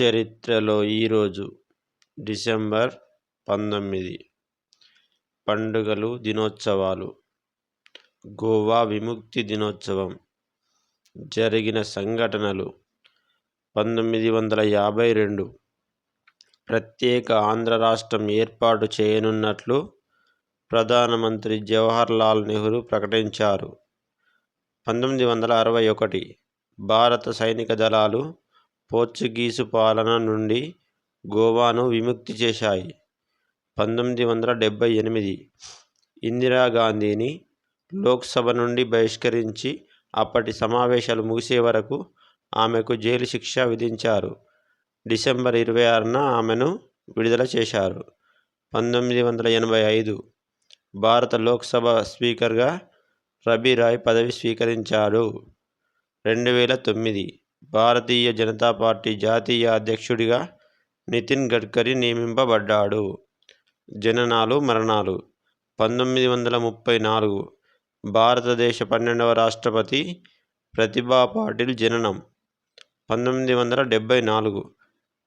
చరిత్రలో ఈరోజు డిసెంబర్ పంతొమ్మిది. పండుగలు దినోత్సవాలు. గోవా విముక్తి దినోత్సవం. జరిగిన సంఘటనలు. పంతొమ్మిది వందల యాభై రెండు. ప్రత్యేక ఆంధ్ర రాష్ట్రం ఏర్పాటు చేయనున్నట్లు ప్రధానమంత్రి జవహర్లాల్ నెహ్రూ ప్రకటించారు. పంతొమ్మిది వందల అరవై ఒకటి. భారత సైనిక దళాలు పోర్చుగీసు పాలన నుండి గోవాను విముక్తి చేశాయి. పంతొమ్మిది వందల డెబ్భై ఎనిమిది ఇందిరాగాంధీని లోక్సభ నుండి బహిష్కరించి అప్పటి సమావేశాలు ముగిసే వరకు ఆమెకు జైలు శిక్ష విధించారు. డిసెంబర్ ఇరవై ఆరున ఆమెను విడుదల చేశారు. పంతొమ్మిది వందల ఎనభై ఐదు భారత లోక్సభ స్పీకర్గా రబీరాయ్ పదవి స్వీకరించాడు. రెండు వేల తొమ్మిది భారతీయ జనతా పార్టీ జాతీయ అధ్యక్షుడిగా నితిన్ గడ్కరీ నియమింపబడ్డాడు. జననాలు మరణాలు. పంతొమ్మిది వందల ముప్పై నాలుగు. భారతదేశ పన్నెండవ రాష్ట్రపతి ప్రతిభా పాటిల్ జననం. పంతొమ్మిది వందల డెబ్భై నాలుగు.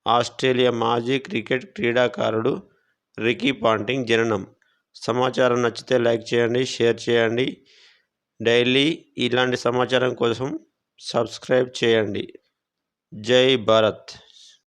ఆస్ట్రేలియా మాజీ క్రికెట్ క్రీడాకారుడు రికీ పాంటింగ్ జననం. సమాచారం నచ్చితే లైక్ చేయండి షేర్ చేయండి. డైలీ ఇలాంటి సమాచారం కోసం సబ్స్క్రైబ్ చేయండి. జై భారత్.